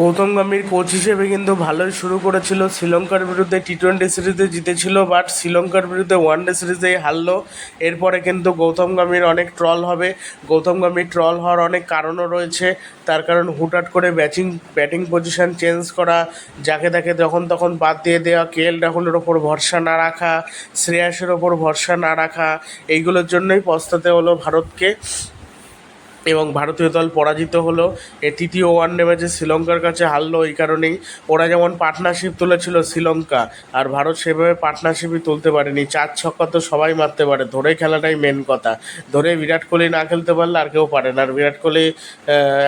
Gautam Gambhir coach হিসেবে কিন্তু ভালোই শুরু করেছিল। শ্রীলঙ্কার বিরুদ্ধে টি টোয়েন্টি সিরিজে জিতেছিল বাট শ্রীলঙ্কার বিরুদ্ধে ওয়ান ডে সিরিজেই হারলো। এরপরে কিন্তু গৌতম গম্ভীর অনেক ট্রল হবে। গৌতম গম্ভীর ট্রল হওয়ার অনেক কারণও রয়েছে। তার কারণ হুটহাট করে ব্যাটিং ব্যাটিং পজিশন চেঞ্জ করা, যাকে তাকে যখন তখন বাদ দিয়ে দেওয়া কে এল রাহুলের ওপর ভরসা না রাখা, শ্রেয়াসের ওপর ভরসা না রাখা, এইগুলোর জন্যই পস্তাতে হলো ভারতকে। এবং ভারতীয় দল পরাজিত হলো। এ তৃতীয় ওয়ানডে ম্যাচে শ্রীলঙ্কার কাছে হারলো এই কারণেই। ওরা যেমন পার্টনারশিপ তুলেছিল শ্রীলঙ্কা, আর ভারত সেভাবে পার্টনারশিপই তুলতে পারেনি। চার ছক্কা তো সবাই মারতে পারে, ধরে খেলাটাই মেন কথা। ধরে বিরাট কোহলি না খেলতে পারলে আর কেউ পারে না। আর বিরাট কোহলি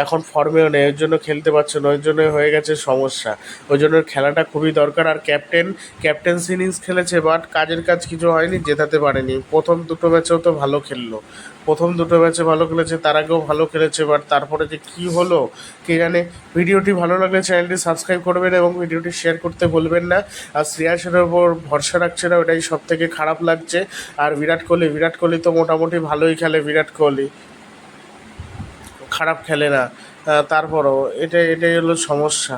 এখন ফর্মেও নেই ওই জন্য খেলতে পারছে না ওই জন্য হয়ে গেছে সমস্যা। ওই জন্য খেলাটা খুবই দরকার। আর ক্যাপ্টেন, ক্যাপ্টেন্সি ইনিংস খেলেছে, বাট কাজের কাজ কিছু হয়নি, জেতাতে পারেনি। প্রথম দুটো ম্যাচেও তো ভালো খেললো। প্রথম দুটো ম্যাচে ভালো খেলেছে, তার আগেও ভালো খেলেছে বাট তারপরে যে কী হলো কে জানে? ভিডিওটি ভালো লাগলে চ্যানেলটি সাবস্ক্রাইব করবেন এবং ভিডিওটি শেয়ার করতে ভুলবেন না। আর শ্রেয়াসের ওপর ভরসা রাখছে না, ওটাই সব থেকে খারাপ লাগছে। আর বিরাট কোহলি বিরাট কোহলি তো মোটামুটি ভালোই খেলে, বিরাট কোহলি। খারাপ খেলে না। তারপরও এটা এটাই হলো সমস্যা।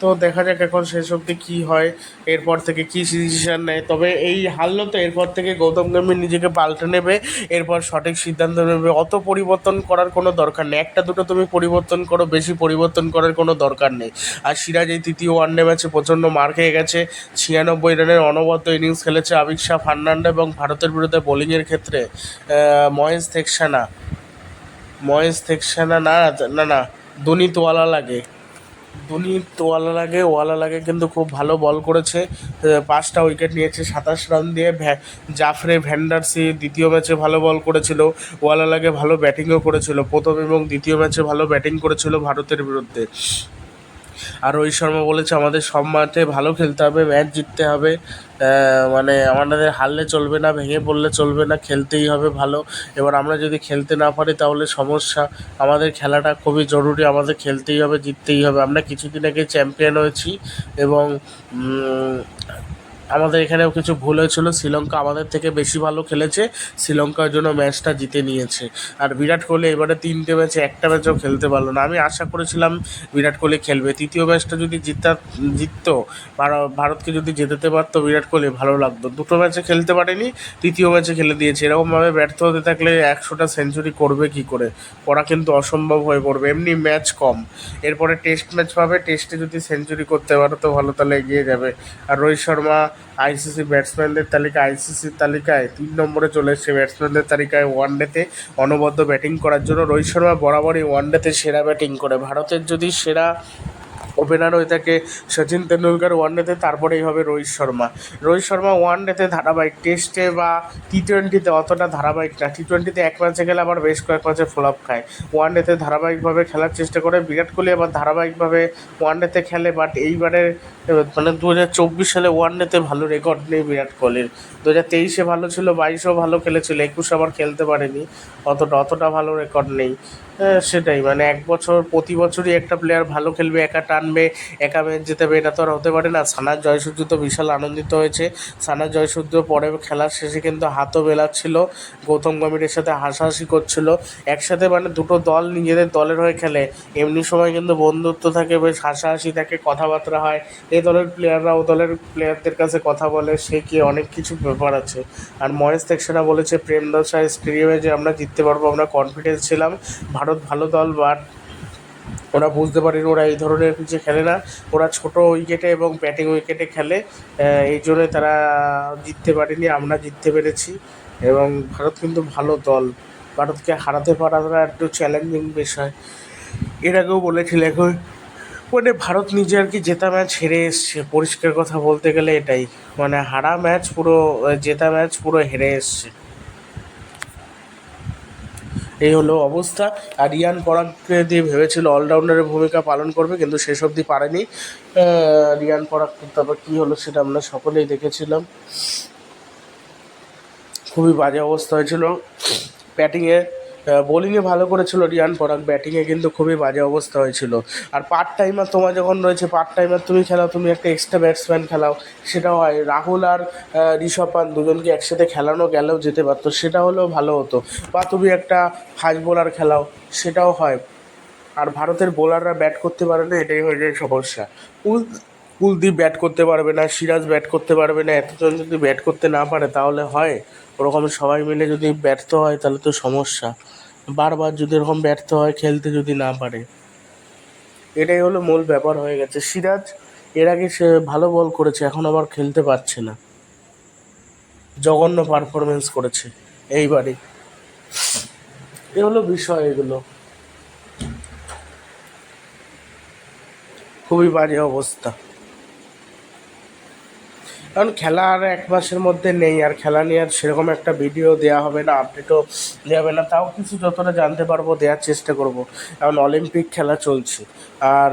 তো দেখা যাক এখন শেষ অবধি কী হয়, এরপর থেকে কী ডিসিশন নেয়। তবে এই হারলো তো, এরপর থেকে গৌতম গম্ভীর নিজেকে পাল্টে নেবে, এরপর সঠিক সিদ্ধান্ত নেবে। অত পরিবর্তন করার কোনো দরকার নেই। একটা দুটো তুমি পরিবর্তন করো, বেশি পরিবর্তন করার কোনো দরকার নেই। আর সিরাজ এই তৃতীয় ওয়ানডে ম্যাচে প্রচণ্ড মার খেয়ে গেছে। ছিয়ানব্বই রানের অনবদ্য ইনিংস খেলেছে আবিক শাহ ফার্নান্ডো এবং ভারতের বিরুদ্ধে বোলিংয়ের ক্ষেত্রে মহেশ থেকসানা। মহেশ থেকসানা না না না দুনিত ওয়ালা লাগে। দুনিত ওয়ালা লাগে ওয়ালা লাগে কিন্তু খুব ভালো বল করেছে। পাঁচটা উইকেট নিয়েছে, সাতাশ রান দিয়ে জাফরে ভ্যান্ডারসি দ্বিতীয় ম্যাচে ভালো বল করেছিল, ওয়ালা লাগে ভালো ব্যাটিংও করেছিল, প্রথম এবং দ্বিতীয় ম্যাচে ভালো ব্যাটিং করেছিল ভারতের বিরুদ্ধে। আর রোহিত শর্মা বলেছে, আমাদের সব মাঠে ভালো খেলতে হবে, ম্যাচ জিততে হবে। মানে আমাদের হারলে চলবে না, ভেঙে পড়লে চলবে না, খেলতেই হবে ভালো। এবার আমরা যদি খেলতে না পারি, তাহলে সমস্যা। আমাদের খেলাটা খুবই জরুরি, আমাদের খেলতেই হবে, জিততেই হবে। আমরা কিছুদিন আগে চ্যাম্পিয়ন হয়েছি এবং আমাদের এখানেও কিছু ভুল হয়েছিল। শ্রীলঙ্কা আমাদের থেকে বেশি ভালো খেলেছে। শ্রীলঙ্কার জন্য ম্যাচটা জিতে নিয়েছে। আর বিরাট কোহলি এবারে তিনটে ম্যাচে, একটা ম্যাচও খেলতে পারল না। আমি আশা করেছিলাম বিরাট কোহলি খেলবে। তৃতীয় ম্যাচটা যদি জিতা, জিততো ভার- ভারতকে যদি জেতাতে পারতো, বিরাট কোহলি ভালো লাগতো। দুটো ম্যাচে খেলতে পারেনি, তৃতীয় ম্যাচে খেলে দিয়েছে। এরকমভাবে ব্যর্থ হতে থাকলে একশোটা সেঞ্চুরি করবে কি করে? করা কিন্তু অসম্ভব হয়ে পড়বে। এমনি ম্যাচ কম। এরপরে টেস্ট ম্যাচ পাবে। টেস্টে যদি সেঞ্চুরি করতে পারো তো ভালো, তাহলে এগিয়ে যাবে। আর রোহিত শর্মা আইসিসি ব্যাটসম্যানদের তালিকা আইসিসির তালিকায় তিন নম্বরে চলে এসেছে ব্যাটসম্যানদের তালিকায় ওয়ান ডেতে অনবদ্য ব্যাটিং করার জন্য। রোহিত শর্মা বরাবরই ওয়ান ডেতে সেরা ব্যাটিং করে। ভারতের যদি সেরা ওপেনার হয়ে থাকে সচিন তেন্ডুলকার ওয়ানডেতে তারপরেই হবে রোহিত শর্মা। রোহিত শর্মা ওয়ানডেতে ধারাবাহিক টেস্টে বা টি টোয়েন্টিতে অতটা ধারাবাহিক না। টি টোয়েন্টিতে এক ম্যাচে গেলে আবার বেশ কয়েক ম্যাচে ফ্লপ খায়। ওয়ান ওয়ানডেতে ধারাবাহিকভাবে খেলার চেষ্টা করে। বিরাট কোহলি আবার ধারাবাহিকভাবে ওয়ানডেতে খেলে বাট এইবারের মানে দু হাজার চব্বিশ সালে ওয়ানডেতে ভালো রেকর্ড নেই বিরাট কোহলির। দু হাজার তেইশে ভালো ছিল বাইশেও ভালো খেলেছিল একুশে আবার খেলতে পারেনি। অতটা অতটা ভালো রেকর্ড নেই। হ্যাঁ, সেটাই মানে এক বছর প্রতি বছরই একটা প্লেয়ার ভালো খেলবে একা টানবে একা ম্যাচ জেতাবে, এটা তো আর হতে পারে না। সানার জয়সূর্য তো বিশাল আনন্দিত হয়েছে। সানার জয়সূর্য পরে খেলার শেষে কিন্তু হাতও মেলাচ্ছিল গৌতম গম্ভীরের সাথে হাসাহাসি করছিল। একসাথে মানে দুটো দল নিজেদের দলের হয়ে খেলে। এমনি সময় কিন্তু বন্ধুত্ব থাকে, বেশ হাসাহাসি থাকে, কথাবার্তা হয়। এই দলের প্লেয়াররা ও দলের প্লেয়ারদের কাছে কথা বলে, সে কি অনেক কিছু ব্যাপার আছে। আর মহেশ তেকসারা বলেছে, প্রেম স্টেডিয়ামে যে আমরা জিততে পারব, আমরা কনফিডেন্স ছিলাম। ভারত ভালো দল বাট ওরা বুঝতে পারেনি, ওরা এই ধরনের কিছু খেলে না। ওরা ছোট উইকেটে এবং ব্যাটিং উইকেটে খেলে। এই জন্য তারা জিততে পারেনি, আমরা জিততে পেরেছি। এবং ভারত কিন্তু ভালো দল। ভারতকে হারাতে পারাটা একটু চ্যালেঞ্জিং বিষয়। এর আগেও বলেছিল এখন মানে ভারত নিজে আর কি জেতা ম্যাচ হেরে এসছে। পরিষ্কার কথা বলতে গেলে এটাই। মানে হারা ম্যাচ পুরো, জেতা ম্যাচ পুরো হেরে এসছে। এই হলো অবস্থা। আর রিয়ান পরাগকে দিয়ে ভেবেছিল অলরাউন্ডারের ভূমিকা পালন করবে, কিন্তু সেসব অবধি পারেনি। রিয়ান পরাগ, তারপর কী হলো সেটা আমরা সকলেই দেখেছিলাম। খুবই বাজে অবস্থা হয়েছিল। ব্যাটিংয়ে বোলিংয়ে ভালো করেছিল রিয়ান পরাগ। ব্যাটিংয়ে কিন্তু খুবই বাজে অবস্থা হয়েছিল। আর পার্ট টাইমার তোমার যখন রয়েছে পার্ট টাইমার তুমি খেলাও, তুমি একটা এক্সট্রা ব্যাটসম্যান খেলাও, সেটাও হয়। রাহুল আর ঋষভ পান্ত দুজনকে একসাথে খেলানো গেলেও যেতে পারতো, সেটা হলেও ভালো হতো। বা তুমি একটা ফাস্ট বোলার খেলাও, সেটাও হয়। আর ভারতের বোলাররা ব্যাট করতে পারে না, এটাই হয়ে যায় সমস্যা। কুল কুলদীপ ব্যাট করতে পারবে না, সিরাজ ব্যাট করতে পারবে না, এতজন যদি ব্যাট করতে না পারে, তাহলে হয়। ওরকম সবাই মিলে যদি ব্যর্থ হয়, তাহলে তো সমস্যা। বারবার যদি এরকম ব্যর্থ হয়, খেলতে যদি না পারে। এটাই হলো মূল ব্যাপার হয়ে গেছে। সিরাজ, এর আগে সে ভালো বল করেছে, এখন আবার খেলতে পারছে না। জঘন্য পারফরমেন্স করেছে এইবারে। এ হলো বিষয় এগুলো। খুবই বাজে অবস্থা। কারণ খেলা আর এক মাসের মধ্যে নেই, আর খেলা নিয়ে আর সেরকম একটা ভিডিও দেওয়া হবে না আপডেটও দেওয়া হবে না, তাও কিছু যতটা জানতে পারব দেওয়ার চেষ্টা করব। কারণ অলিম্পিক খেলা চলছে, আর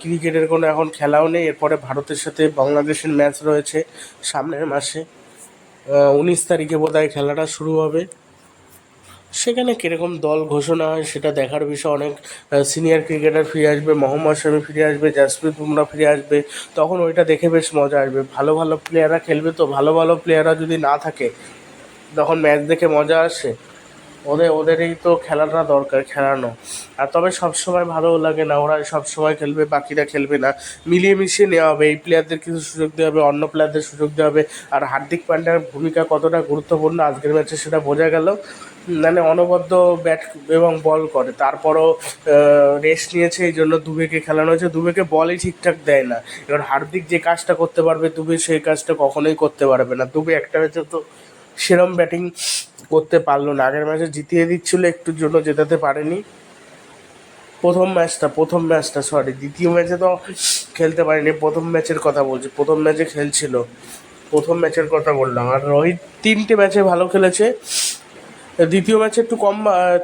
ক্রিকেটের কোনো এখন খেলাও নেই, এরপরে ভারতের সাথে বাংলাদেশের ম্যাচ রয়েছে সামনের মাসে উনিশ তারিখে বোধহয় খেলাটা শুরু হবে। সেখানে কীরকম দল ঘোষণা হয় সেটা দেখার বিষয়ে। অনেক সিনিয়র ক্রিকেটার ফিরে আসবে, মোহাম্মদ শামি ফিরে আসবে, জাসপ্রীত বুমরা ফিরে আসবে। তখন ওইটা দেখে বেশ মজা আসবে। ভালো ভালো প্লেয়াররা খেলবে তো, ভালো ভালো প্লেয়াররা যদি না থাকে, তখন ম্যাচ দেখে মজা আসে। ওদের, ওদেরই তো খেলাটা দরকার, খেলানো। আর তবে সবসময় ভালোও লাগে না, ওরা সবসময় খেলবে, বাকিরা খেলবে না। মিলিয়ে মিশিয়ে নেওয়া হবে, এই প্লেয়ারদের কিছু সুযোগ দেওয়া হবে, অন্য প্লেয়ারদের সুযোগ দেওয়া হবে। আর হার্দিক পান্ড্যার ভূমিকা কতটা গুরুত্বপূর্ণ আজকের ম্যাচে সেটা বোঝা গেল। মানে অনবদ্য ব্যাট এবং বল করে। তারপরও রেস্ট নিয়েছে, এই জন্য দুবেকে খেলানো হয়েছে। দুবেকে বলই ঠিকঠাক দেয় না। এবার হার্দিক যে কাজটা করতে পারবে, দুবে সেই কাজটা কখনোই করতে পারবে না। দুবে একটা ম্যাচে তো সেরম ব্যাটিং করতে পারল না। আগের ম্যাচে জিতিয়ে দিচ্ছিল একটুর জন্য, জেতাতে পারেনি। প্রথম ম্যাচটা প্রথম ম্যাচটা সরি দ্বিতীয় ম্যাচে তো খেলতে পারেনি। প্রথম ম্যাচের কথা বলছি, প্রথম ম্যাচে খেলছিল। প্রথম ম্যাচের কথা বললাম। আর রোহিত তিনটে ম্যাচে ভালো খেলেছে। দ্বিতীয় ম্যাচে একটু কম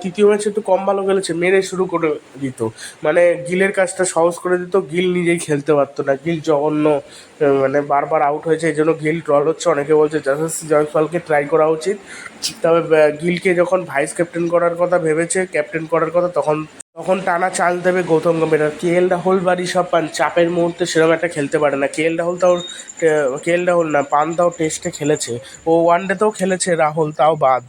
তৃতীয় ম্যাচে একটু কম ভালো খেলেছে, মেরে শুরু করে দিত। মানে গিলের কাজটা সহজ করে দিত, গিল নিজেই খেলতে পারতো না। গিল জঘন্য মানে বারবার আউট হয়েছে, এই জন্য গিল ট্রল হচ্ছে। অনেকে বলছে যশস্বী জয়সওয়ালকে ট্রাই করা উচিত। তবে গিলকে যখন ভাইস ক্যাপ্টেন করার কথা ভেবেছে ক্যাপ্টেন করার কথা, তখন তখন টানা চাল দেবে গৌতম গম্ভীর। কে এল রাহুল বাড়ি সব পান, চাপের মুহূর্তে সেরকম একটা খেলতে পারে না। কে এল রাহুল তাও কে এল রাহুল না, পান তাও টেস্টে খেলেছে। ও ওয়ান ডেতেও খেলেছে রাহুল তাও বাদ।